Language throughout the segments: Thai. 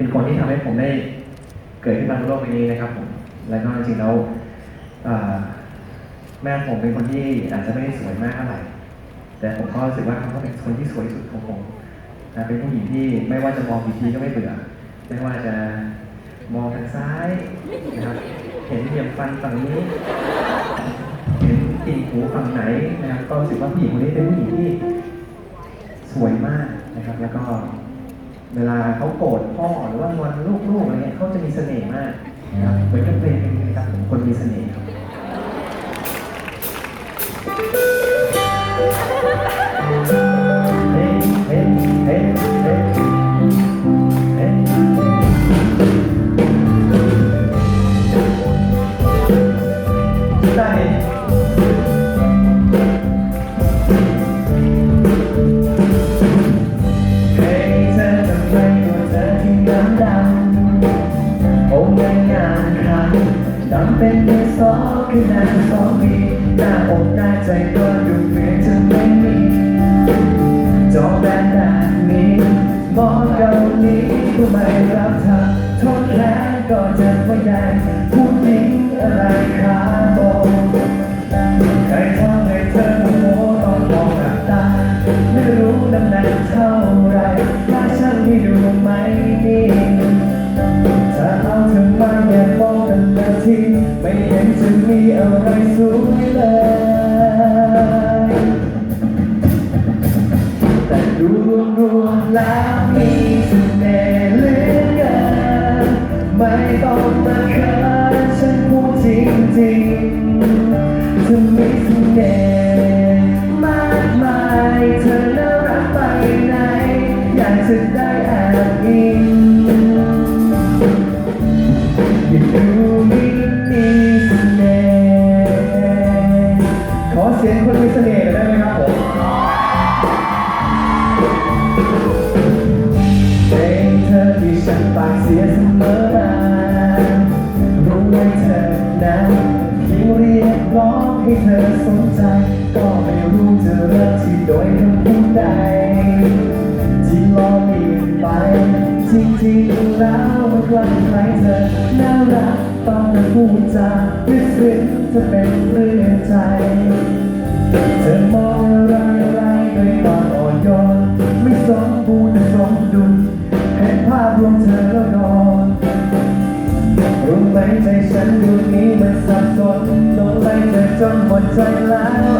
เป็นคนที่ทำให้ผมได้เกิดขึ้นมาบนโลกใบนี้นะครับผมแล้วก็จริงๆแล้วเอ่อแม่ผมเป็นคนที่อาจจะไม่ได้สวยมากเท่าไหร่แต่ผมก็รู้สึกว่าเขาก็เป็นคนที่สวยที่สุดของผมนะเป็นผู้หญิงที่ไม่ว่าจะมองกี่ทีก็ไม่เบื่อ ไม่ว่าจะมองทางซ้ายนะครับ เห็นเหยียบฟันฝั่งนี้ เห็นติ่งหูฝั่งไหนนะครับก็รู้สึกว่าผู้หญิงคนนี้เป็นผู้หญิงที่สวยมากนะครับ แล้วก็ เวลาเขาโกรธพ่อหรือว่างอนลูกๆอะไรเงี้ยเขาจะมีเสน่ห์มากนะครับเหมือนกับเพลงเพลงนี้นะครับผมคนมีเสน่ห์ครับ สองคือหน้าสองมีหน้าอกหน้าใจก็ดูเหมือนจะไม่มีจอแบนแบบนี้มองเกาหลีก็ไม่รับทำโทษแล้วก็จะไม่ได้ อะไรสวยเลย แต่ดูรวมๆแล้วมีเสน่ห์เหลือเกินไม่ต้องมาเขินฉันพูดจริงๆเธอมีเสน่ห์มากมายเธอน่ารักไปไหนอยากจะ ไม่รู้จะริ่มที่โดยคำพูดใดที่ลอเลียนไปจริงๆแล้วมันกลั่นใครเธอน่ารักตอนเธอพูดจาด้วยซึ้งจะเป็นเรื่องใจ เธอมองอะไรอะไรด้วยตอนอ่อนโยนไม่สมบูรณ์แต่สมดุลเห็นภาพรวมเธอแล้วนอนรู้ไหมใจฉันดวงนี้มันสับสนลงไปเธอจนหมดใจแล้ว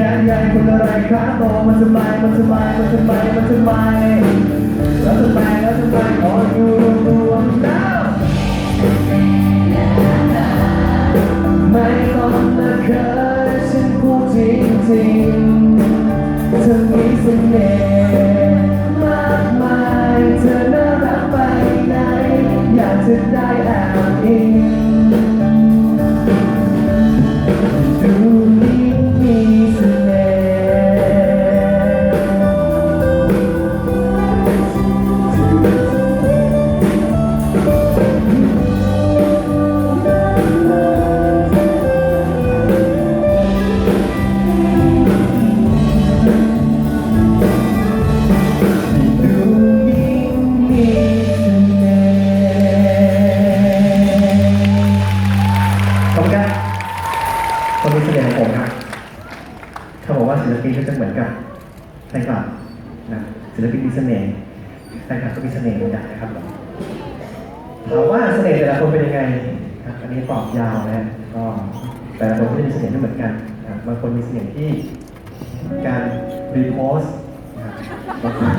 แข็งแข็งคนอะไรขาโตมันจะไม่มันจะไม่มันจะไม่มันจะไม่แล้วทำไมแล้วทำไมขออยู่ เสน่ห์ของผมครับเขาบอกว่าศิลปินก็จะเหมือนกับแฟนคลับนะศิลปินมีเสน่ห์แฟนคลับก็มีเสน่ห์เหมือนกันนะครับถามว่าเสน่ห์แต่ละคนเป็นยังไงครับอันนี้ตอบยาวนะก็แต่ละคนก็จะมีเสียงไม่เหมือนกันนะบางคนมีเสียงที่การรีโพสนะบางคน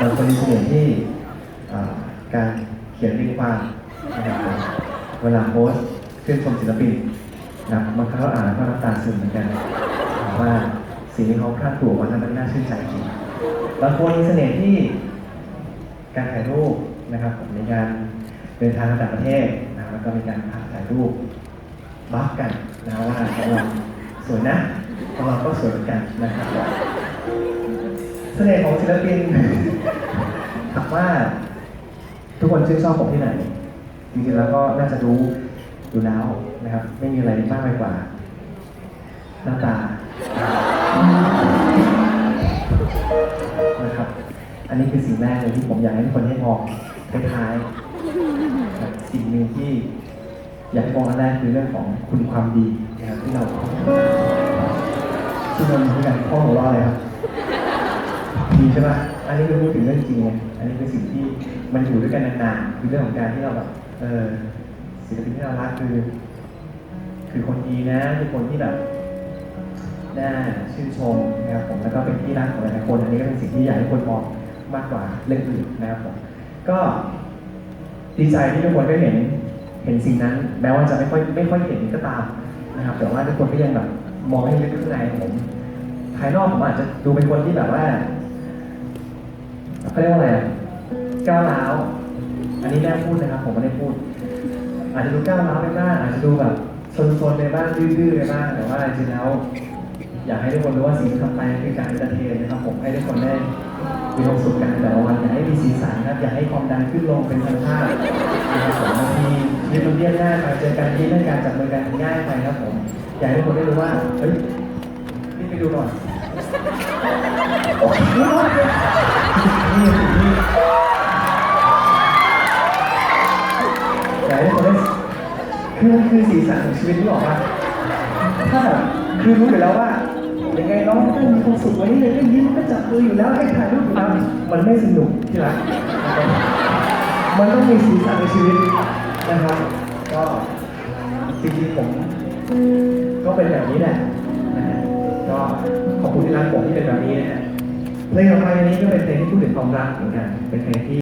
บางคนมีเสียงที่การเขียนรีความนะครับเวลาโพสขึ้นชมศิลปิน นะบางครั้งเราอ่านก็น้ำตาซึมเหมือนกันว่าสิ่งที่เขาคาดตัววันนั้นมันน่าชื่นใจจริงบางคนมีเสน่ห์ที่การถ่ายรูปนะครับผมในการเดินทางต่างประเทศนะแล้วก็มีการถ่ายรูปบัฟกันนะว่าของเราสวยนะของเราก็สวยเหมือนกันนะครับเสน่ห์ของศิลปินถามว่าทุกคนชื่นชอบผมที่ไหนจริงๆแล้วก็น่าจะรู้ อยู่แล้วนะครับ ไม่มีอะไรมากไปกว่าหน้าตานะครับ อันนี้คือสิ่งแรกเลยที่ผมอยากให้ทุกคนให้มองท้ายๆสิ่งหนึ่งที่อยากให้มองอันแรกคือเรื่องของคุณความดีนะครับที่เราที่เรามีด้วยกันพ่อของเราเลยครับดีใช่ปะอันนี้คือพูดถึงเรื่องจริงไงอันนี้คือสิ่งที่มันอยู่ด้วยกันนานๆคือเรื่องของการที่เราแบบเออ ศิลปินที่เรารักคือ คือคนดีนะคือคนที่แบบน่าชื่นชมนะครับผมแล้วก็เป็นที่รักของหลายๆคน อันนี้ก็เป็นสิ่งที่อยากให้คนมองมากกว่าเรื่องอื่นนะครับผมก็ดีใจที่ทุกคนได้เห็นเห็นสิ่งนั้น แม้ว่าจะไม่ค่อยไม่ค่อยเห็นก็ตามนะครับ แต่ว่าทุกคนก็ยังแบบมองให้ลึกข้างในผมภายนอกผมอาจจะดูเป็นคนที่แบบว่าเขาเรียกว่าอะไรก้าวร้าว อันนี้แม่พูดนะครับ ผมไม่ได้พูด อาจจะดูก้าวร้าวไปบ้างอาจจะดูแบบซนๆไปบ้างดื้อๆไปบ้างแต่ว่าจริงแล้ว อยากให้ทุกคนรู้ว่าสิ่งที่ทำไปคือการเอนเตอร์เทนนะครับผมให้ทุกคนได้มีความสุขกันแต่ละวันอยากให้มีสีสันครับอยากให้ความดันขึ้นลงเป็นธรรมชาตินะครับผมบางทีชีวิตมันเรียบง่ายไปเจอกันที่เรื่องการจับมือกันง่ายไปครับผมอยากให้ทุกคนได้รู้ว่าเฮ้ยนี่ไปดูหน่อยโอ้โห คือคือสีสันของชีวิตที่บอกว่าถ้าแบบคือรู้อยู่แล้วว่ายังไงน้องก็มีความสุขวันนี้เลยก็ยิ้มก็จับมืออยู่แล้วให้ถ่ายรูปอยู่แล้วมันไม่สนุกที่รักมันต้องมีสีสันในชีวิตนะครับ ก็จริงๆผมก็เป็นแบบนี้แหละนะฮะก็ขอบคุณที่รักผมที่เป็นแบบนี้นะฮะเพลงต่อไปนี้ก็เป็นเพลงที่พูดถึงความรักเหมือนกันเป็นเพลงที่